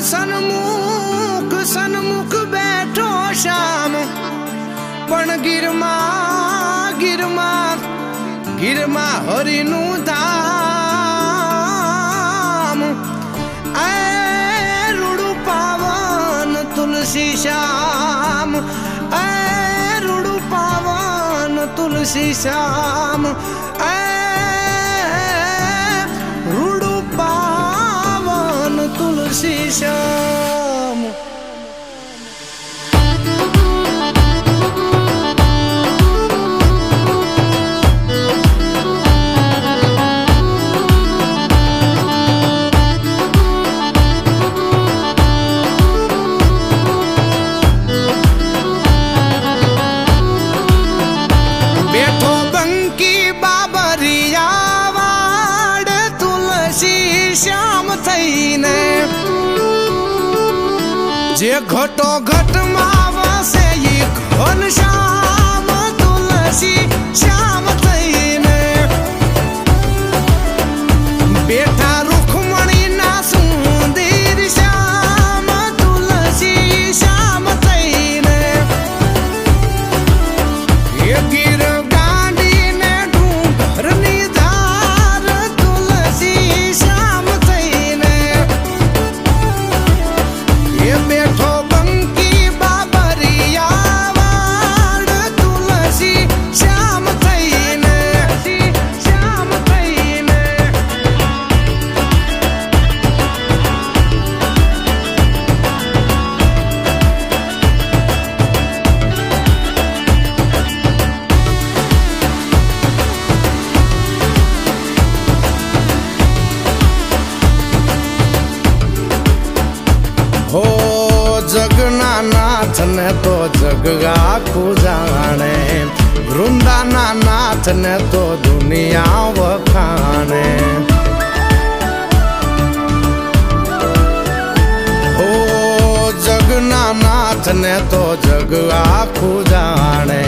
સન્મુખ સન્મુખ બેઠો શ્યામ. પણ ગીરમાં ગીરમાં ગીરમાં હરિનું ધામ. એ રૂડું પાવન તુલસી શ્યામ. એ રૂડું પાવન તુલસી શ્યામ. એ તુલસી જે ઘટો ઘટમાં જગના નાથ ને તો જગ આખું જાણે. વૃંદાના નાથ ને તો દુનિયા વખાણે. ઓ જગના નાથ ને તો જગ આખું જાણે.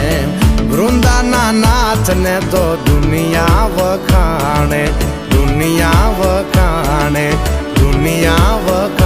વૃંદાના નાથ ને તો દુનિયા વખાણે. દુનિયા વખાણે દુનિયા વખાણે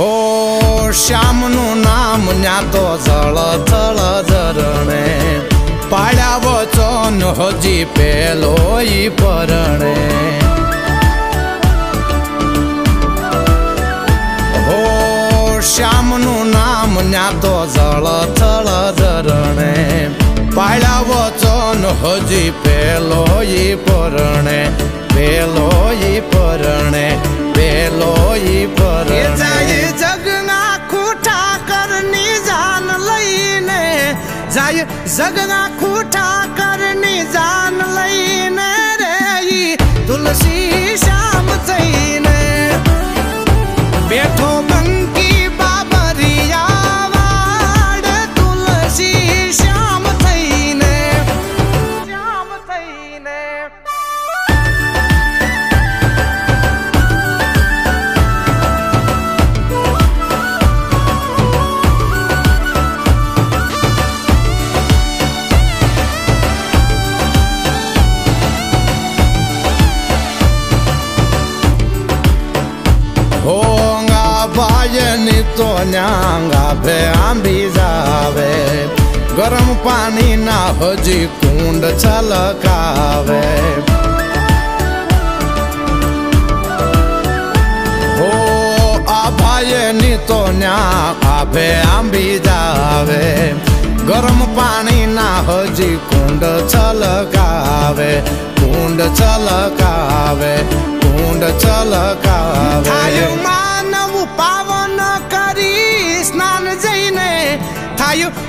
હો, શ્યામનું નામ ન્યા તો જળ થળ ઝરણે. પાડ્યા વચન હજી પેલો ઈ પરણે. હો, શ્યામનું નામ ન્યા તો જળ થળ ઝરણે. પાડ્યા વચન હજી પેલો જગના ખૂટા કરની જાન લઈને રે તુલસી શ્યામ થઈને ભાયની તો ન્યાંગા ભે આંબી જાવે ગરમ પાણી ના હજી કુંડ છલકાવે હો આ ભાયની તો ન્યા આભે આંબી જાવે ગરમ પાણી ના હજી કુંડ છલકાવે કુંડ છલકાવે કુંડ છલકાવે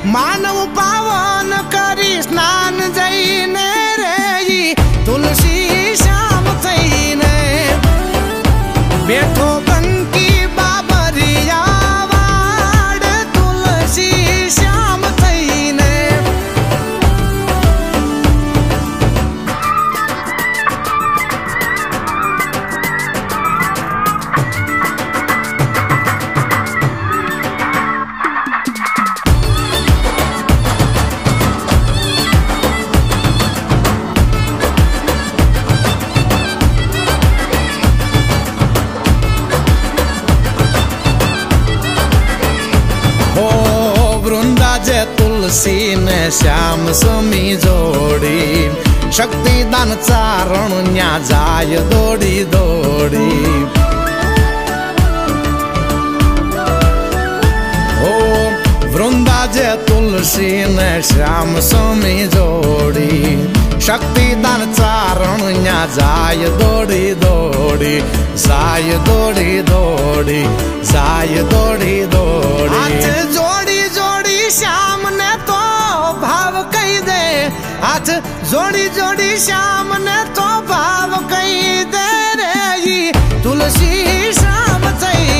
માનવ પાવન કરી સ્નાન જઈને રે તુલસી શ્યામ થઈને બેઠો તુલસી ને શ્યામ સમી જોડી. શક્તિદાન ચારણ ન્યા જાય દોડી દોડી. હો વૃંદા જે તુલસી ને શ્યામ સમી જોડી. શક્તિદાન ચારણ ન્યા જાય દોડી દોડી. જાય દોડી દોડી, જાય દોડી દોડી. જોડી જોડી શ્યામ ને તો ભાવ કઈ દે રે તુલસી શ્યામ થઈ